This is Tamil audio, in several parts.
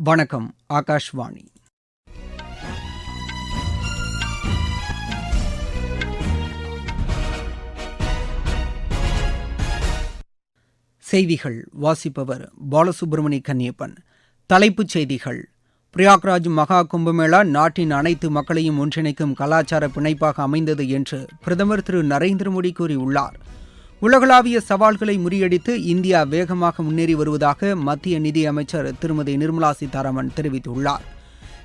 வணக்கம் ஆகாஷ்வாணி. செய்திகள் வாசிப்பவர் பாலசுப்ரமணி கன்னியப்பன். தலைப்புச் செய்திகள் பிரயாக்ராஜ் மகா கும்பமேளா நாட்டின் அனைத்து மக்களையும் ஒன்றிணைக்கும் கலாச்சார பிணைப்பாக அமைந்தது என்று பிரதமர் திரு நரேந்திர மோடி கூறியுள்ளார். உலகளாவிய சவால்களை முறியடித்து இந்தியா வேகமாக முன்னேறி வருவதாக மத்திய நிதியமைச்சர் திருமதி நிர்மலா சீதாராமன் தெரிவித்துள்ளார்.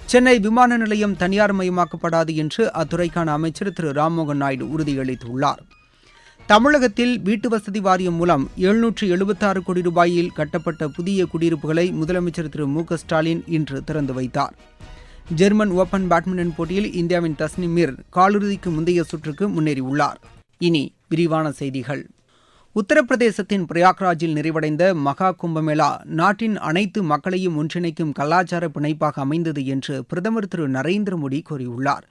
சென்னை விமான நிலையம் தனியார் மயமாக்கப்படாது என்று அத்துறைக்கான அமைச்சர் திரு ராம்மோகன் நாயுடு உறுதியளித்துள்ளார். தமிழகத்தில் வீட்டு வசதி வாரியம் மூலம் எழுநூற்று எழுபத்தாறு கோடி ரூபாயில் கட்டப்பட்ட புதிய குடியிருப்புகளை முதலமைச்சர் திரு மு ஸ்டாலின் இன்று திறந்து வைத்தார். ஜெர்மன் ஓபன் பேட்மிண்டன் போட்டியில் இந்தியாவின் தஸ்னிம் மிர் காலிறுதிக்கு முந்தைய சுற்றுக்கு முன்னேறியுள்ளார். இனி விரிவான செய்திகள். உத்தரப்பிரதேசத்தின் பிரயாக்ராஜில் நிறைவடைந்த மகா கும்பமேளா நாட்டின் அனைத்து மக்களையும் ஒன்றிணைக்கும் கலாச்சார பிணைப்பாக அமைந்தது என்று பிரதமர் திரு நரேந்திர மோடி கூறியுள்ளார்.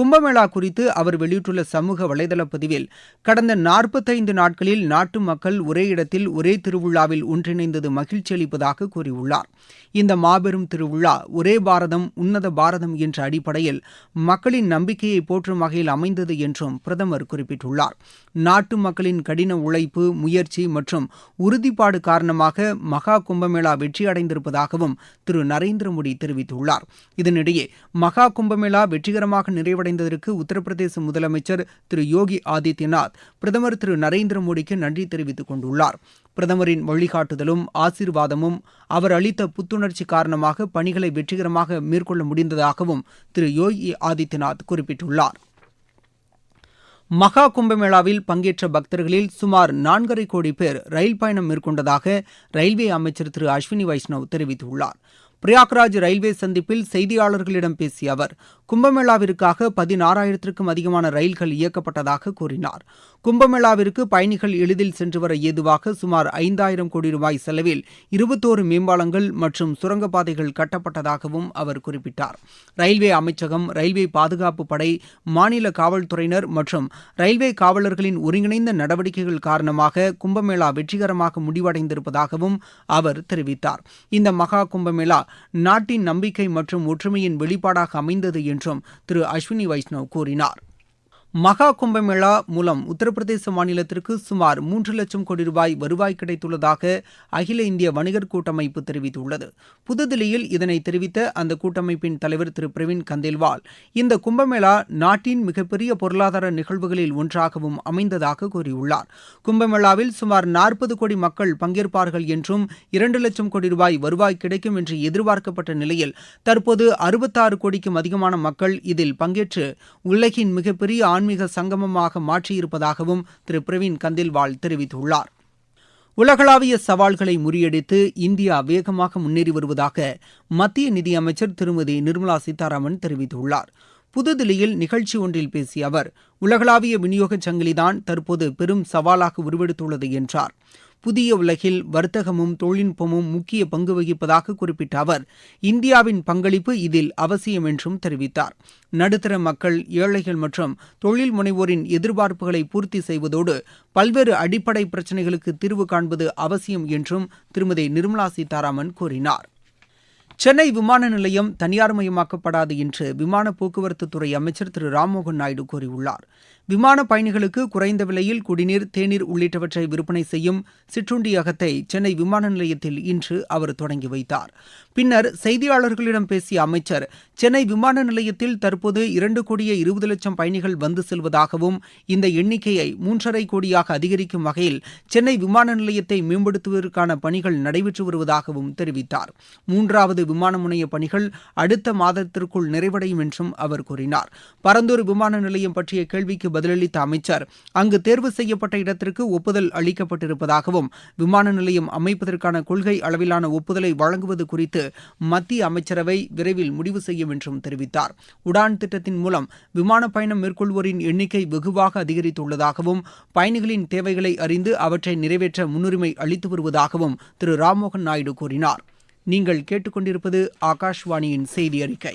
கும்பமேளா குறித்து அவர் வெளியிட்டுள்ள சமூக வலைதள பதிவில் கடந்த நாற்பத்தைந்து நாட்களில் நாட்டு மக்கள் ஒரே இடத்தில் ஒரே திருவிழாவில் ஒன்றிணைந்தது மகிழ்ச்சி அளிப்பதாக கூறியுள்ளார். இந்த மாபெரும் திருவிழா ஒரே பாரதம் உன்னத பாரதம் என்ற அடிப்படையில் மக்களின் நம்பிக்கையை போற்றும் வகையில் அமைந்தது என்றும் பிரதமர் குறிப்பிட்டுள்ளார். நாட்டு மக்களின் கடின உழைப்பு முயற்சி மற்றும் உறுதிப்பாடு காரணமாக மகா கும்பமேளா வெற்றியடைந்திருப்பதாகவும் திரு. நரேந்திர மோடி தெரிவித்துள்ளார். இதனிடையே மகா கும்பமேளா வெற்றிகரமாக அடைந்ததற்கு உத்தரப்பிரதேச முதலமைச்சர் திரு யோகி ஆதித்யநாத் பிரதமர் திரு நரேந்திர மோடிக்கு நன்றி தெரிவித்துக் கொண்டுள்ளார். பிரதமரின் வழிகாட்டுதலும் ஆசீர்வாதமும் அவர் அளித்த புத்துணர்ச்சி காரணமாக பணிகளை வெற்றிகரமாக மேற்கொள்ள முடிந்ததாகவும் திரு யோகி ஆதித்யநாத் குறிப்பிட்டுள்ளார். மகா கும்பமேளாவில் பங்கேற்ற பக்தர்களில் சுமார் நான்கரை கோடி பேர் ரயில் பயணம் மேற்கொண்டதாக ரயில்வே அமைச்சர் திரு அஸ்வினி வைஷ்ணவ் தெரிவித்துள்ளார். பிரயாக்ராஜ் ரயில்வே சந்திப்பில் செய்தியாளர்களிடம் பேசிய அவர் கும்பமேளாவிற்காக பதினாறாயிரத்திற்கும் அதிகமான ரயில்கள் இயக்கப்பட்டதாக கூறினார். கும்பமேளாவிற்கு பயணிகள் எளிதில் சென்று வர ஏதுவாக சுமார் ஐந்தாயிரம் கோடி ரூபாய் செலவில் இருபத்தோரு மேம்பாலங்கள் மற்றும் சுரங்கப்பாதைகள் கட்டப்பட்டதாகவும் அவர் குறிப்பிட்டார். ரயில்வே அமைச்சகம் ரயில்வே பாதுகாப்பு படை மாநில காவல்துறையினர் மற்றும் ரயில்வே காவலர்களின் ஒருங்கிணைந்த நடவடிக்கைகள் காரணமாக கும்பமேளா வெற்றிகரமாக முடிவடைந்திருப்பதாகவும் அவர் தெரிவித்தார். இந்த மகா கும்பமேளா நாட்டின் நம்பிக்கை மற்றும் ஒற்றுமையின் வெளிப்பாடாக அமைந்தது என்றும் திரு அஸ்வினி வைஷ்ணவ் கூறினார். மகா கும்பமேளா மூலம் உத்தரப்பிரதேச மாநிலத்திற்கு சுமார் மூன்று லட்சம் கோடி ரூபாய் வருவாய் கிடைத்துள்ளதாக அகில இந்திய வணிகர் கூட்டமைப்பு தெரிவித்துள்ளது. புதுதில்லியில் இதனை தெரிவித்த அந்த கூட்டமைப்பின் தலைவர் திரு. பிரவீன் கந்தேல்வால் இந்த கும்பமேளா நாட்டின் மிகப்பெரிய பொருளாதார நிகழ்வுகளில் ஒன்றாகவும் அமைந்ததாக கூறியுள்ளார். கும்பமேளாவில் சுமார் நாற்பது கோடி மக்கள் பங்கேற்பார்கள் என்றும் இரண்டு லட்சம் கோடி ரூபாய் வருவாய் கிடைக்கும் என்று எதிர்பார்க்கப்பட்ட நிலையில் தற்போது அறுபத்தாறு கோடிக்கும் அதிகமான மக்கள் இதில் பங்கேற்று உலகின் மிகப்பெரிய ஆன்மீக சங்கமமாக மாற்றியிருப்பதாகவும் திரு. பிரவீன் கந்தில்வால் தெரிவித்துள்ளார். உலகளாவிய சவால்களை முறியடித்து இந்தியா வேகமாக முன்னேறி வருவதாக மத்திய நிதியமைச்சர் திருமதி நிர்மலா சீதாராமன் தெரிவித்துள்ளார். புதுதில்லியில் நிகழ்ச்சி ஒன்றில் பேசிய அவர் உலகளாவிய விநியோக சங்கிலிதான் தற்போது பெரும் சவாலாக உருவெடுத்துள்ளது என்றார். புதிய உலகில் வர்த்தகமும் தொழில்நுட்பமும் முக்கிய பங்கு வகிப்பதாக குறிப்பிட்ட அவர் இந்தியாவின் பங்களிப்பு இதில் அவசியம் என்றும் தெரிவித்தார். நடுத்தர மக்கள் ஏழைகள் மற்றும் தொழில் முனைவோரின் எதிர்பார்ப்புகளை பூர்த்தி செய்வதோடு பல்வேறு அடிப்படை பிரச்சினைகளுக்கு தீர்வு காண்பது அவசியம் என்றும் திருமதி நிர்மலா சீதாராமன் கூறினார். சென்னை விமான நிலையம் தனியார்மயமாக்கப்படாது என்று விமான போக்குவரத்து துறை அமைச்சர் திரு. ராம்மோகன் நாயுடு கூறியுள்ளார். விமான பயணிகளுக்கு குறைந்த விலையில் குடிநீர் தேநீர் உள்ளிட்டவற்றை விற்பனை செய்யும் சிற்றுண்டியகத்தை சென்னை விமான நிலையத்தில் இன்று அவர் தொடங்கி வைத்தார். பின்னர் செய்தியாளர்களிடம் பேசிய அமைச்சர் சென்னை விமான நிலையத்தில் தற்போது இரண்டு கோடியே இருபது லட்சம் பயணிகள் வந்து செல்வதாகவும் இந்த எண்ணிக்கையை மூன்றரை கோடியாக அதிகரிக்கும் வகையில் சென்னை விமான நிலையத்தை மேம்படுத்துவதற்கான பணிகள் நடைபெற்று வருவதாகவும் தெரிவித்தார். மூன்றாவது விமான முனைய பணிகள் அடுத்த மாதத்திற்குள் நிறைவடையும் என்றும் அவர் கூறினார். பரந்தூர் விமான நிலையம் பற்றிய கேள்விக்கு பதிலளித்த அமைச்சர். அங்கு தேர்வு செய்யப்பட்ட இடத்திற்கு ஒப்புதல் அளிக்கப்பட்டிருப்பதாகவும் விமான நிலையம் அமைப்பதற்கான கொள்கை அளவிலான ஒப்புதலை வழங்குவது குறித்து மத்திய அமைச்சரவை விரைவில் முடிவு செய்யும் என்றும் தெரிவித்தார். உடான் திட்டத்தின் மூலம் விமான பயணம் மேற்கொள்வோரின் எண்ணிக்கை வெகுவாக அதிகரித்துள்ளதாகவும் பயணிகளின் தேவைகளை அறிந்து அவற்றை நிறைவேற்ற முன்னுரிமை அளித்து வருவதாகவும் திரு. ராம்மோகன் நாயுடு கூறினார். நீங்கள் கேட்டுக்கொண்டிருப்பது ஆகாஷ்வாணியின் செய்தி அறிக்கை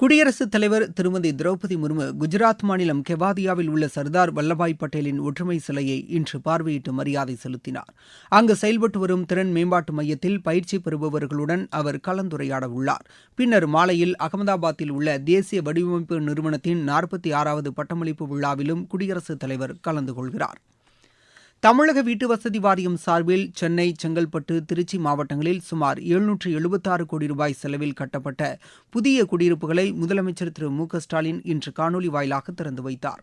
குடியரசுத் தலைவர் திருமதி திரௌபதி முர்மு குஜராத் மாநிலம் கெவாதியாவில் உள்ள சர்தார் வல்லபாய் பட்டேலின் ஒற்றுமை சிலையை இன்று பார்வையிட்டு மரியாதை செலுத்தினார். அங்கு செயல்பட்டு வரும் திறன் மேம்பாட்டு மையத்தில் பயிற்சி பெறுபவர்களுடன் அவர் கலந்துரையாட உள்ளார். பின்னர் மாலையில் அகமதாபாத்தில் உள்ள தேசிய வடிவமைப்பு நிறுவனத்தின் நாற்பத்தி ஆறாவது பட்டமளிப்பு விழாவிலும் குடியரசுத் தலைவர் கலந்து கொள்கிறார். தமிழக வீட்டு வசதி வாரியம் சார்பில் சென்னை செங்கல்பட்டு திருச்சி மாவட்டங்களில் சுமார் எழுநூற்று எழுபத்தாறு கோடி ரூபாய் செலவில் கட்டப்பட்ட புதிய குடியிருப்புகளை முதலமைச்சர் திரு மு க ஸ்டாலின் இன்று காணொலி வாயிலாக திறந்து வைத்தார்.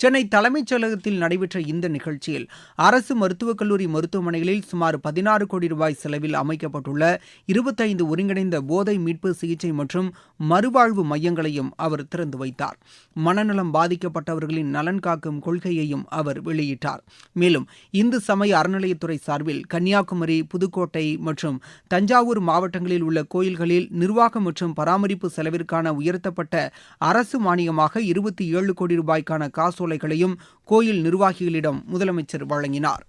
சென்னை தலைமைச் செயலகத்தில் நடைபெற்ற இந்த நிகழ்ச்சியில் அரசு மருத்துவக் கல்லூரி மருத்துவமனைகளில் சுமார் பதினாறு கோடி ரூபாய் செலவில் அமைக்கப்பட்டுள்ள இருபத்தைந்து ஒருங்கிணைந்த போதை மீட்பு சிகிச்சை மற்றும் மறுவாழ்வு மையங்களையும் அவர் திறந்து வைத்தார். மனநலம் பாதிக்கப்பட்டவர்களின் நலன் காக்கும் கொள்கையையும் அவர் வெளியிட்டார். மேலும் இந்து சமய அறநிலையத்துறை சார்பில் கன்னியாகுமரி புதுக்கோட்டை மற்றும் தஞ்சாவூர் மாவட்டங்களில் உள்ள கோயில்களில் நிர்வாகம் மற்றும் பராமரிப்பு செலவிற்கான உயர்த்தப்பட்ட அரசு மானியமாக இருபத்தி ஏழு கோடி ரூபாய்க்கான காசோலைகளையும் கோயில் நிர்வாகிகளிடம் முதலமைச்சர் வழங்கினார்.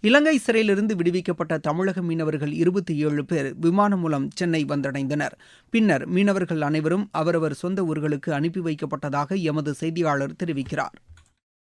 இலங்கை சிறையிலிருந்து விடுவிக்கப்பட்ட தமிழக மீனவர்கள் இருபத்தி ஏழு பேர் விமானம் மூலம் சென்னை வந்தடைந்தனர். பின்னர் மீனவர்கள் அனைவரும் அவரவர் சொந்த ஊர்களுக்கு அனுப்பி வைக்கப்பட்டதாக எமது செய்தியாளர் தெரிவிக்கிறார்.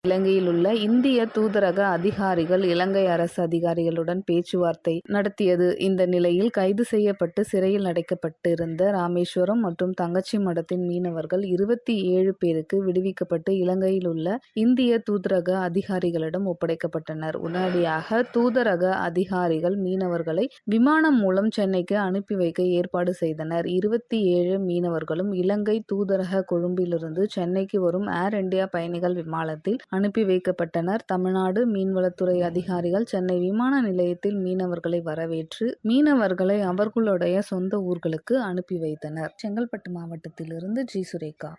இலங்கையில் உள்ள இந்திய தூதரக அதிகாரிகள் இலங்கை அரசு அதிகாரிகளுடன் பேச்சுவார்த்தை நடத்தியது. இந்த நிலையில் கைது செய்யப்பட்டு சிறையில் அடைக்கப்பட்டிருந்த ராமேஸ்வரம் மற்றும் தங்கச்சி மடத்தின் மீனவர்கள் இருபத்தி ஏழு பேருக்கு விடுவிக்கப்பட்டு இலங்கையில் உள்ள இந்திய தூதரக அதிகாரிகளிடம் ஒப்படைக்கப்பட்டனர். உடனடியாக தூதரக அதிகாரிகள் மீனவர்களை விமானம் மூலம் சென்னைக்கு அனுப்பி வைக்க ஏற்பாடு செய்தனர். இருபத்தி ஏழு மீனவர்களும் இலங்கை தூதரக கொழும்பிலிருந்து சென்னைக்கு வரும் ஏர் இந்தியா பயணிகள் விமானத்தில் அனுப்பி வைக்கப்பட்டனர். தமிழ்நாடு மீன்வளத்துறை அதிகாரிகள் சென்னை விமான நிலையத்தில் மீனவர்களை வரவேற்று மீனவர்களை அவர்களுடைய சொந்த ஊர்களுக்கு அனுப்பி வைத்தனர். செங்கல்பட்டு மாவட்டத்திலிருந்து ஜி. சுரேகா.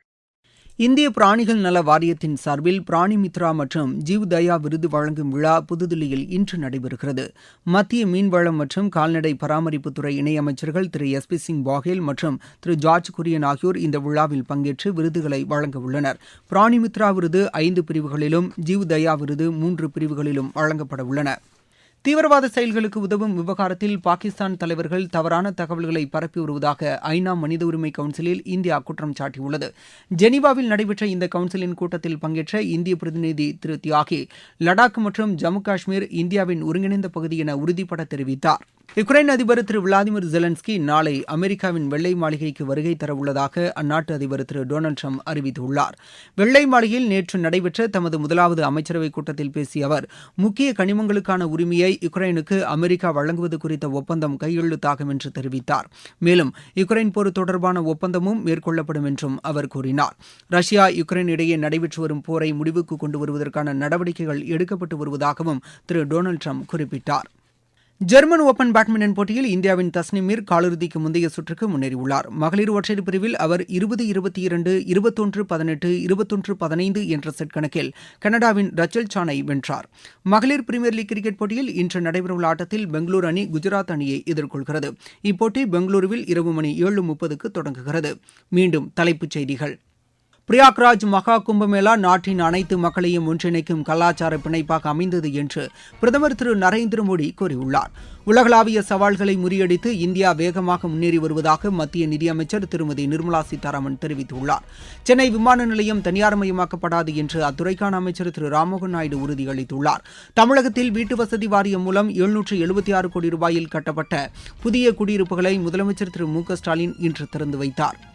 இந்திய பிராணிகள் நல வாரியத்தின் சார்பில் பிராணி மித்ரா மற்றும் ஜீவ் தயா விருது வழங்கும் விழா புதுதில்லியில் இன்று நடைபெறுகிறது. மத்திய மீன்வளம் மற்றும் கால்நடை பராமரிப்புத்துறை இணையமைச்சர்கள் திரு எஸ் பி சிங் பாகேல் மற்றும் திரு ஜார்ஜ் குரியன் ஆகியோர் இந்த விழாவில் பங்கேற்று விருதுகளை வழங்க உள்ளனர். பிராணி மித்ரா விருது ஐந்து பிரிவுகளிலும் ஜீவ் தயா விருது மூன்று பிரிவுகளிலும் வழங்கப்பட உள்ளன. தீவிரவாத செயல்களுக்கு உதவும் விவகாரத்தில் பாகிஸ்தான் தலைவர்கள் தவறான தகவல்களை பரப்பி வருவதாக ஐநா மனித உரிமை கவுன்சிலில் இந்தியா குற்றம் சாட்டியுள்ளது. ஜெனீவாவில் நடைபெற்ற இந்த கவுன்சிலின் கூட்டத்தில் பங்கேற்ற இந்திய பிரதிநிதி திரு தியாகி லடாக் மற்றும் ஜம்மு காஷ்மீர் இந்தியாவின் ஒருங்கிணைந்த பகுதி என உறுதிபட தெரிவித்தார். யுக்ரைன் அதிபர் திரு விளாடிமிர் ஜெலன்ஸ்கி நாளை அமெரிக்காவின் வெள்ளை மாளிகைக்கு வருகை தரவுள்ளதாக அந்நாட்டு அதிபர் திரு டொனால்டு ட்ரம்ப் அறிவித்துள்ளார். வெள்ளை மாளிகையில் நேற்று நடைபெற்ற தமது முதலாவது அமைச்சரவைக் கூட்டத்தில் பேசிய அவர் முக்கிய கனிமங்களுக்கான உரிமையை யுக்ரைனுக்கு அமெரிக்கா வழங்குவது குறித்த ஒப்பந்தம் கையெழுத்தாகும் என்று தெரிவித்தார். மேலும் யுக்ரைன் போர் தொடர்பான ஒப்பந்தமும் மேற்கொள்ளப்படும் என்றும் அவர் கூறினார். ரஷ்யா யுக்ரைன் இடையே நடைபெற்று வரும் போரை முடிவுக்கு கொண்டு வருவதற்கான நடவடிக்கைகள் எடுக்கப்பட்டு வருவதாகவும் திரு டொனால்டு ட்ரம்ப் குறிப்பிட்டார். ஜெர்மன் ஓபன் பேட்மிண்டன் போட்டியில் இந்தியாவின் தஸ்னிமீர் காலிறுதிக்கு முந்தைய சுற்றுக்கு முன்னேறியுள்ளார். மகளிர் ஒற்றையர் பிரிவில் அவர் இருபது இருபத்தி இரண்டு இருபத்தொன்று பதினெட்டு இருபத்தொன்று பதினைந்து என்ற செட் கணக்கில் கனடாவின் ரச்சல் சானை வென்றார். மகளிர் பிரீமியர் லீக் கிரிக்கெட் போட்டியில் இன்று நடைபெறவுள்ள ஆட்டத்தில் பெங்களூரு அணி குஜராத் அணியை எதிர்கொள்கிறது. இப்போட்டி பெங்களூருவில் இரவு மணி ஏழு முப்பதுக்கு தொடங்குகிறது. மீண்டும் தலைப்புச் செய்திகள். பிரயாக்ராஜ் மகா கும்பமேளா நாட்டின் அனைத்து மக்களையும் ஒன்றிணைக்கும் கலாச்சார பிணைப்பாக அமைந்தது என்று பிரதமர் திரு நரேந்திர மோடி கூறியுள்ளார். உலகளாவிய சவால்களை முறியடித்து இந்தியா வேகமாக முன்னேறி வருவதாக மத்திய நிதியமைச்சர் திருமதி நிர்மலா சீதாராமன் தெரிவித்துள்ளார். சென்னை விமான நிலையம் தனியார்மயமாக்கப்படாது என்று அத்துறைக்கான அமைச்சர் திரு ராமமோகன் நாயுடு உறுதியளித்துள்ளார். தமிழகத்தில் வீட்டு வசதி வாரியம் மூலம் எழுநூற்று எழுபத்தி ஆறு கோடி ரூபாயில் கட்டப்பட்ட புதிய குடியிருப்புகளை முதலமைச்சர் திரு மு க ஸ்டாலின் இன்று திறந்து வைத்தார்.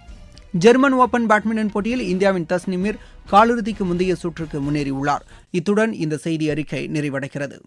ஜெர்மன் ஓபன் பேட்மிண்டன் போட்டியில் இந்தியாவின் தஸ்னிமிர் காலிறுதிக்கு முந்தைய சுற்றுக்கு முன்னேறியுள்ளார். இத்துடன் இந்த செய்தி அறிக்கை நிறைவடைகிறது.